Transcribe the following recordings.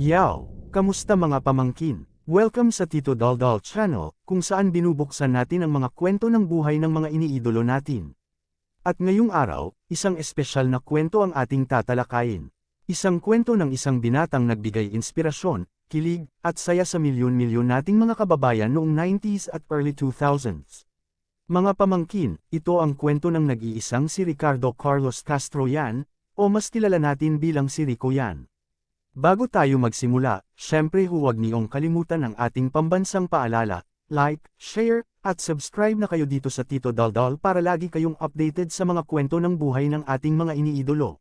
Yow! Kamusta mga pamangkin? Welcome sa Tito Daldal Channel, kung saan binubuksan natin ang mga kwento ng buhay ng mga iniidolo natin. At ngayong araw, isang espesyal na kwento ang ating tatalakayin. Isang kwento ng isang binatang nagbigay inspirasyon, kilig, at saya sa milyon-milyon nating mga kababayan noong 90s at early 2000s. Mga pamangkin, ito ang kwento ng nag-iisang si Ricardo Carlos Castro yan, o mas kilala natin bilang si Rico yan. Bago tayo magsimula, syempre huwag niyong kalimutan ang ating pambansang paalala, like, share, at subscribe na kayo dito sa Tito Daldal para lagi kayong updated sa mga kwento ng buhay ng ating mga iniidolo.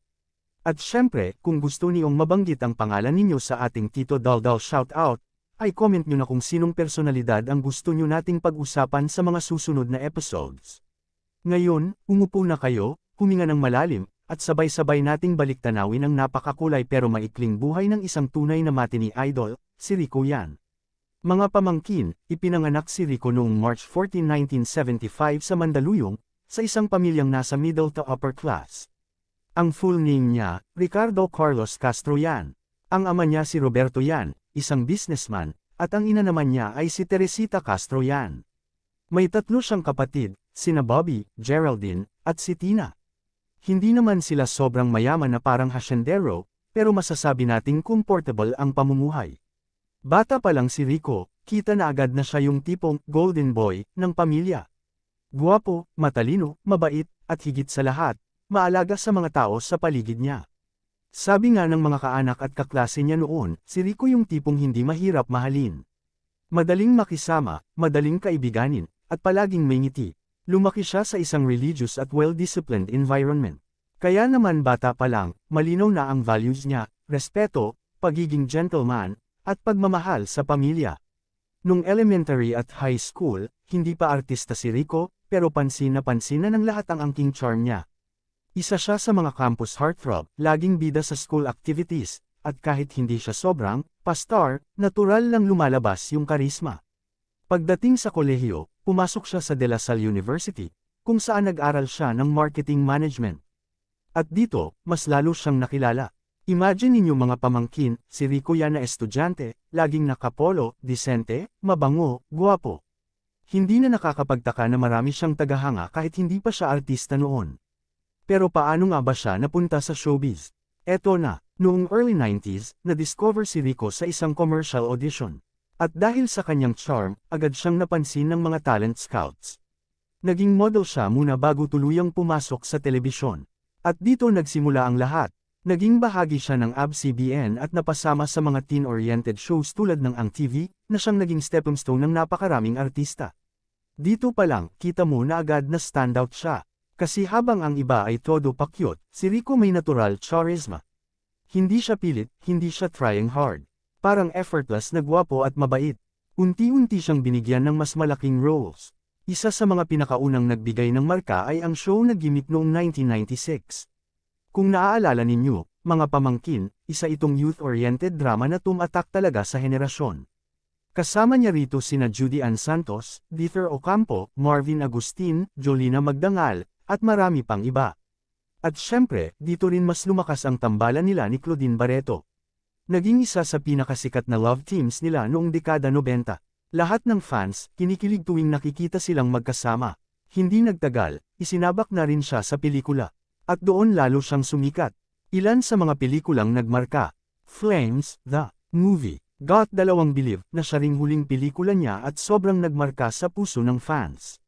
At syempre, kung gusto niyong mabanggit ang pangalan ninyo sa ating Tito Daldal shoutout, ay comment nyo na kung sinong personalidad ang gusto nyo nating pag-usapan sa mga susunod na episodes. Ngayon, umupo na kayo, huminga ng malalim, at sabay-sabay nating baliktanawin ang napakakulay pero maikling buhay ng isang tunay na matini idol, si Rico yan. Mga pamangkin, ipinanganak si Rico noong March 14, 1975 sa Mandaluyong, sa isang pamilyang nasa middle to upper class. Ang full name niya, Ricardo Carlos Castro yan. Ang ama niya si Roberto yan, isang businessman, at ang ina naman niya ay si Teresita Castro yan. May tatlo siyang kapatid, sina Bobby, Geraldine, at si Tina. Hindi naman sila sobrang mayaman na parang hasyendero, pero masasabi nating comfortable ang pamumuhay. Bata pa lang si Rico, kita na agad na siya yung tipong golden boy ng pamilya. Guwapo, matalino, mabait, at higit sa lahat, maalaga sa mga tao sa paligid niya. Sabi nga ng mga kaanak at kaklase niya noon, si Rico yung tipong hindi mahirap mahalin. Madaling makisama, madaling kaibiganin, at palaging may ngiti. Lumaki siya sa isang religious at well-disciplined environment. Kaya naman bata pa lang, malinaw na ang values niya, respeto, pagiging gentleman, at pagmamahal sa pamilya. Nung elementary at high school, hindi pa artista si Rico, pero pansin na pansin na ng lahat ang angking charm niya. Isa siya sa mga campus heartthrob, laging bida sa school activities, at kahit hindi siya sobrang, pastor, natural lang lumalabas yung karisma. Pagdating sa kolehiyo, pumasok siya sa De La Salle University, kung saan nag-aral siya ng marketing management. At dito, mas lalo siyang nakilala. Imagine ninyo mga pamangkin, si Rico yan na estudyante, laging nakapolo, disente, mabango, guwapo. Hindi na nakakapagtaka na marami siyang tagahanga kahit hindi pa siya artista noon. Pero paano nga ba siya napunta sa showbiz? Eto na, noong early 90s, na-discover si Rico sa isang commercial audition. At dahil sa kanyang charm, agad siyang napansin ng mga talent scouts. Naging model siya muna bago tuluyang pumasok sa telebisyon. At dito nagsimula ang lahat. Naging bahagi siya ng ABS-CBN at napasama sa mga teen-oriented shows tulad ng Ang TV, na siyang naging stepping stone ng napakaraming artista. Dito pa lang, kita mo na agad na standout siya. Kasi habang ang iba ay todo pakyot, si Rico may natural charisma. Hindi siya pilit, hindi siya trying hard. Parang effortless na gwapo at mabait. Unti-unti siyang binigyan ng mas malaking roles. Isa sa mga pinakaunang nagbigay ng marka ay ang show na gimmick noong 1996. Kung naaalala ninyo, mga pamangkin, isa itong youth-oriented drama na tumatak talaga sa henerasyon. Kasama niya rito sina Judy Ann Santos, Dieter Ocampo, Marvin Agustin, Jolina Magdangal, at marami pang iba. At syempre, dito rin mas lumakas ang tambalan nila ni Claudine Barreto. Naging isa sa pinakasikat na love teams nila noong dekada 90. Lahat ng fans, kinikilig tuwing nakikita silang magkasama. Hindi nagtagal, isinabak na rin siya sa pelikula. At doon lalo siyang sumikat. Ilan sa mga pelikulang nagmarka. Flames, The Movie, Got Dalawang Believe na siya ring huling pelikula niya at sobrang nagmarka sa puso ng fans.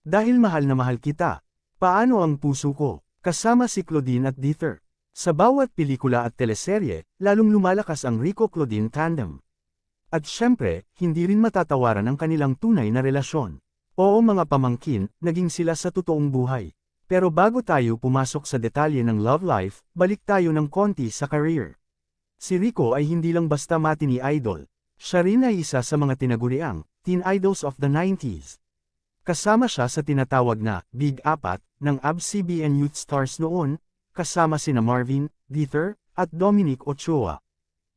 Dahil mahal na mahal kita. Paano ang puso ko? Kasama si Claudine at Dieter. Sa bawat pelikula at teleserye, lalong lumalakas ang Rico-Claudine tandem. At syempre, hindi rin matatawaran ang kanilang tunay na relasyon. Oo mga pamangkin, naging sila sa totoong buhay. Pero bago tayo pumasok sa detalye ng love life, balik tayo ng konti sa career. Si Rico ay hindi lang basta matini idol. Siya rin ay isa sa mga tinaguriang teen idols of the 90s. Kasama siya sa tinatawag na Big Apat ng ABS-CBN Youth Stars noon, kasama sina Marvin, Dieter, at Dominic Ochoa.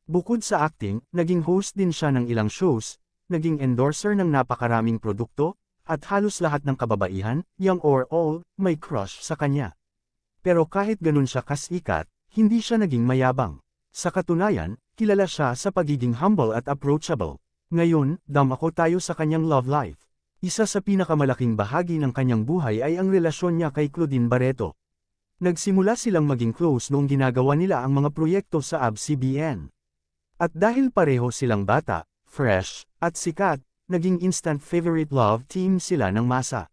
Bukod sa acting, naging host din siya ng ilang shows, naging endorser ng napakaraming produkto, at halos lahat ng kababaihan, young or old, may crush sa kanya. Pero kahit ganun siya kasikat, hindi siya naging mayabang. Sa katunayan, kilala siya sa pagiging humble at approachable. Ngayon, damako tayo sa kanyang love life. Isa sa pinakamalaking bahagi ng kanyang buhay ay ang relasyon niya kay Claudine Barreto. Nagsimula silang maging close noong ginagawa nila ang mga proyekto sa ABS-CBN. At dahil pareho silang bata, fresh, at sikat, naging instant favorite love team sila ng masa.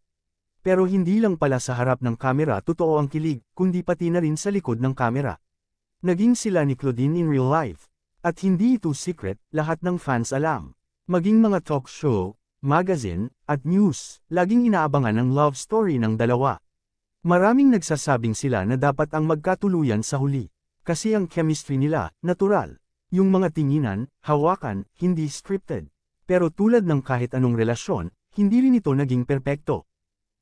Pero hindi lang pala sa harap ng kamera totoo ang kilig, kundi pati na rin sa likod ng kamera. Naging sila ni Claudine in real life. At hindi ito secret, lahat ng fans alam. Maging mga talk show, magazine, at news, laging inaabangan ang love story ng dalawa. Maraming nagsasabing sila na dapat ang magkatuluyan sa huli. Kasi ang chemistry nila, natural. Yung mga tinginan, hawakan, hindi scripted. Pero tulad ng kahit anong relasyon, hindi rin ito naging perpekto.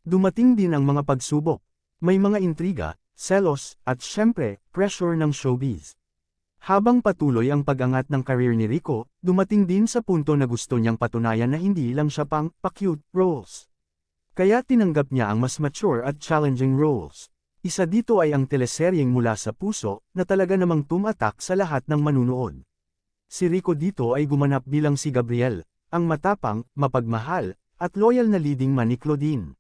Dumating din ang mga pagsubok. May mga intriga, selos, at syempre, pressure ng showbiz. Habang patuloy ang pag-angat ng career ni Rico, dumating din sa punto na gusto niyang patunayan na hindi lang siya pang pa-cute roles. Kaya tinanggap niya ang mas mature at challenging roles. Isa dito ay ang teleseryeng mula sa puso, na talaga namang tumatak sa lahat ng manunood. Si Rico dito ay gumanap bilang si Gabriel, ang matapang, mapagmahal, at loyal na leading man ni Claudine.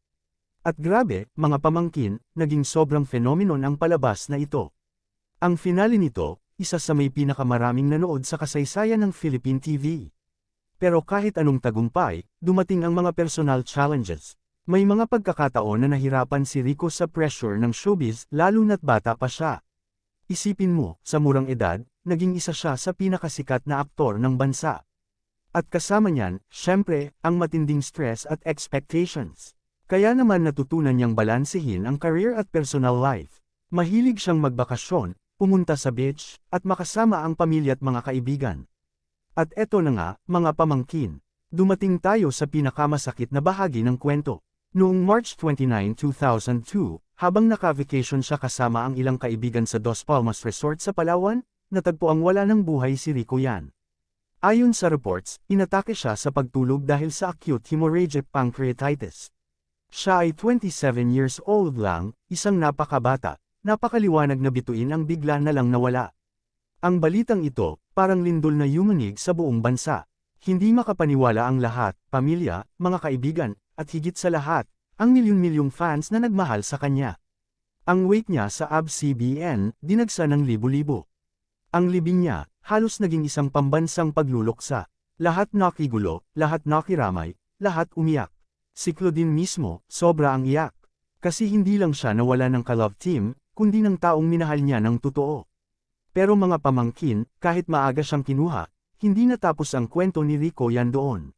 At grabe, mga pamangkin, naging sobrang phenomenon ang palabas na ito. Ang finale nito, isa sa may pinakamaraming nanood sa kasaysayan ng Philippine TV. Pero kahit anong tagumpay, dumating ang mga personal challenges. May mga pagkakataon na nahirapan si Rico sa pressure ng showbiz lalo na't bata pa siya. Isipin mo, sa murang edad, naging isa siya sa pinakasikat na aktor ng bansa. At kasama niyan, syempre, ang matinding stress at expectations. Kaya naman natutunan niyang balansehin ang career at personal life. Mahilig siyang magbakasyon, pumunta sa beach, at makasama ang pamilya at mga kaibigan. At eto na nga, mga pamangkin. Dumating tayo sa pinakamasakit na bahagi ng kwento. Noong March 29, 2002, habang naka-vacation siya kasama ang ilang kaibigan sa Dos Palmas Resort sa Palawan, natagpo ang wala ng buhay si Rico Yan. Ayon sa reports, inatake siya sa pagtulog dahil sa acute hemorrhagic pancreatitis. Siya ay 27 years old lang, isang napakabata, napakaliwanag na bituin ang bigla na lang nawala. Ang balitang ito, parang lindol na yumanig sa buong bansa. Hindi makapaniwala ang lahat, pamilya, mga kaibigan, at higit sa lahat, ang milyon-milyong fans na nagmahal sa kanya. Ang weight niya sa ABS-CBN, dinagsa ng libo-libo. Ang libing niya, halos naging isang pambansang pagluluksa. Lahat nakigulo, lahat nakiramay, lahat umiyak. Si Claudine mismo, sobra ang iyak. Kasi hindi lang siya nawala ng ka-love team, kundi ng taong minahal niya ng totoo. Pero mga pamangkin, kahit maaga siyang kinuha, hindi natapos ang kwento ni Rico yan doon.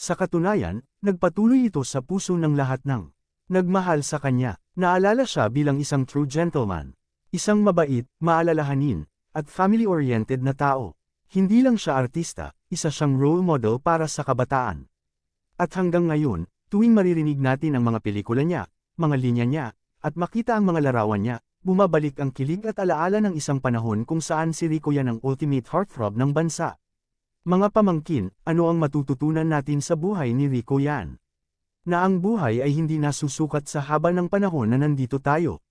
Sa katunayan, nagpatuloy ito sa puso ng lahat ng nagmahal sa kanya. Naalala siya bilang isang true gentleman. Isang mabait, maalalahanin, at family-oriented na tao. Hindi lang siya artista, isa siyang role model para sa kabataan. At hanggang ngayon, tuwing maririnig natin ang mga pelikula niya, mga linya niya, at makita ang mga larawan niya, bumabalik ang kilig at alaala ng isang panahon kung saan si Rico yan ang ultimate heartthrob ng bansa. Mga pamangkin, ano ang matututunan natin sa buhay ni Rico yan? Na ang buhay ay hindi nasusukat sa haba ng panahon na nandito tayo.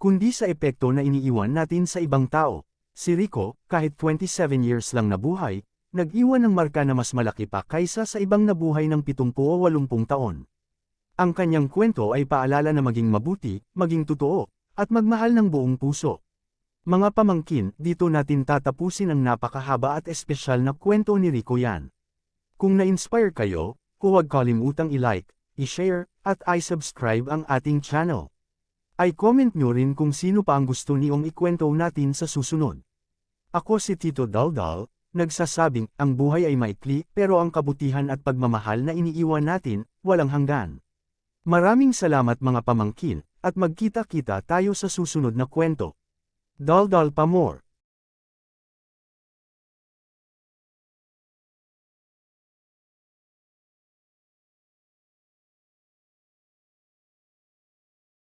Kundi sa epekto na iniiwan natin sa ibang tao. Si Rico, kahit 27 years lang na buhay, nag-iwan ng marka na mas malaki pa kaysa sa ibang nabuhay ng 70 o 80 taon. Ang kanyang kwento ay paalala na maging mabuti, maging totoo, at magmahal ng buong puso. Mga pamangkin, dito natin tatapusin ang napakahaba at espesyal na kwento ni Rico yan. Kung na-inspire kayo, huwag kalimutang i-like, i-share, at i-subscribe ang ating channel. I-comment nyo rin kung sino pa ang gusto niyong ikwento natin sa susunod. Ako si Tito Daldal, nagsasabing, ang buhay ay maikli pero ang kabutihan at pagmamahal na iniiwan natin, walang hanggan. Maraming salamat mga pamangkin, at magkita-kita tayo sa susunod na kwento. Dal-dal pa more.